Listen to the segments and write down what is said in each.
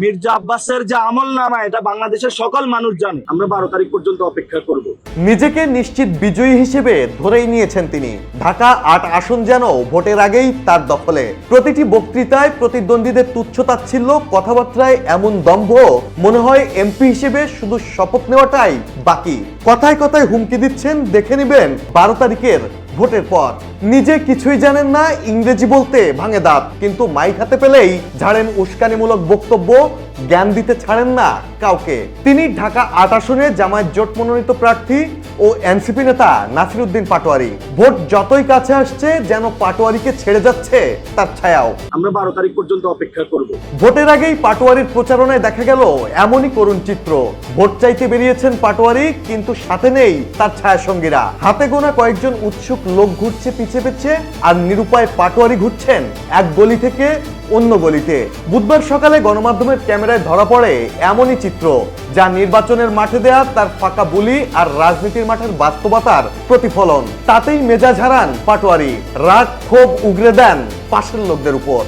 মির্জা আব্বাসের যে আমল নামা, এটা বাংলাদেশের সকল মানুষ জানে। আমরা বারো তারিখ পর্যন্ত অপেক্ষা করব। নিজেকে নিশ্চিত বিজয়ী হিসেবে ধরেই নিয়েছেন তিনি। ঢাকা আট আসন যেন ভোটের আগেই তার দখলে। প্রতিটি বক্তৃতায় প্রতিদ্বন্দ্বীদের তুচ্ছতাচ্ছিল্য কথাবার্তায় এমন দম্ভ, মনে হয় এমপি হিসেবে শুধু শপথ নেওয়াটাই বাকি। কথায় কথায় হুমকি দিচ্ছেন, দেখে নেবেন বারো তারিখের ভোটের পর। নিজে কিছুই জানেন না, ইংরেজি বলতে ভাঙে দাঁত। কিন্তু মাইক হাতে পেলেই ঝাড়েন উস্কানিমূলক বক্তব্য, জ্ঞান দিতে ছাড়েন না কাউকে। তিনি ঢাকা আট আসনে জামায়াত জোট মনোনীত প্রার্থী ও এনসিপি নেতা নাসির উদ্দিন পাটোয়ারি। ভোট যতই কাছে আসছে যেন পাটোয়ারিকে ছেড়ে যাচ্ছে তার ছায়াও। আমরা বারো তারিখ পর্যন্ত অপেক্ষা করব। ভোটের আগেই পাটোয়ারির প্রচারণায় দেখা গেল এমনই করুণ চিত্র। ভোট চাইতে বেরিয়েছেন পাটোয়ারি কিন্তু সাথে নেই তার ছায়া সঙ্গীরা হাতে গোনা কয়েকজন উৎসুক লোক ঘুরছে পিছে পিছে আর নিরুপায় পাটোয়ারি ঘুরছেন এক গলি থেকে অন্য গলিতে বুধবার সকালে গণমাধ্যমের ক্যামেরায় ধরা পড়ে এমনই চিত্র, যা নির্বাচনের মাঠে দেয়া তার ফাঁকা বুলি আর রাজনীতির মাঠের বাস্তবতার প্রতিফলন। তাতেই মেজাজ হারান পাটোয়ারি, রাগ ক্ষোভ উগরে দেন পাশের লোকদের উপর।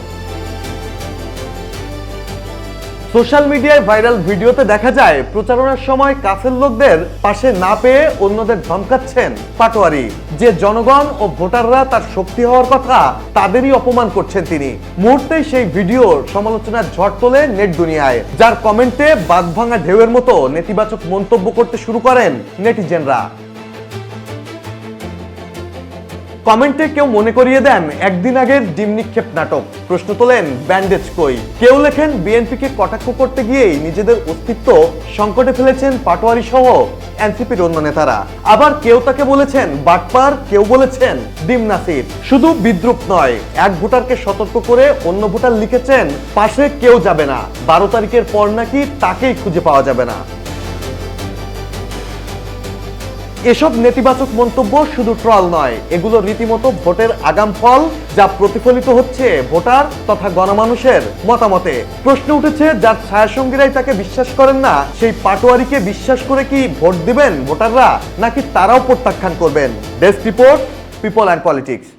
সোশ্যাল মিডিয়ায় ভাইরাল ভিডিওতে দেখা যায়, প্রচারণার সময় কাছের লোকদের পাশে না পেয়ে অন্যদের ধমকাচ্ছেন পাটোয়ারি। যে জনগণ ও ভোটাররা তার শক্তি হওয়ার কথা, তাদেরই অপমান করছেন তিনি। মুহূর্তেই সেই ভিডিওর সমালোচনার ঝড় তোলে নেট দুনিয়ায়। যার কমেন্টে বাঘ ভাঙা ঢেউয়ের মতো নেতিবাচক মন্তব্য করতে শুরু করেন নেটিজেনরা। কমেন্টে কেউ মনে করিয়ে দেন একদিন আগের ডিম নিক্ষেপ নাটক। প্রশ্ন তোলেন, ব্যান্ডেজ কই? কেউ লেখেন, বিএনপিকে কটাক্ষ করতে গিয়েই নিজেদের অস্তিত্ব সংকটে ফেলেছেন পাটোয়ারি সহ এনসিপির অন্য নেতারা। আবার কেউ তাকে বলেছেন, বাটপার, কেউ বলেছেন, ডিম নাসির। শুধু বিদ্রুপ নয়, এক ভোটারকে সতর্ক করে অন্য ভোটার লিখেছেন, পাশে কেউ যাবে না। বারো তারিখের পর নাকি তাকেই খুঁজে পাওয়া যাবে না। এসব নেতিবাচক মন্তব্য শুধু ট্রল নয়, এগুলো রীতিমতো ভোটের আগাম ফল যা প্রতিফলিত হচ্ছে ভোটার তথা গণমানুষের মতামতে। প্রশ্ন উঠেছে, যার ছায়াসঙ্গীরাই তাকে বিশ্বাস করেন না, সেই পাটোয়ারিকে বিশ্বাস করে কি ভোট দিবেন ভোটাররা, নাকি তারাও প্রত্যাখ্যান করবেন? Desk report, people and politics.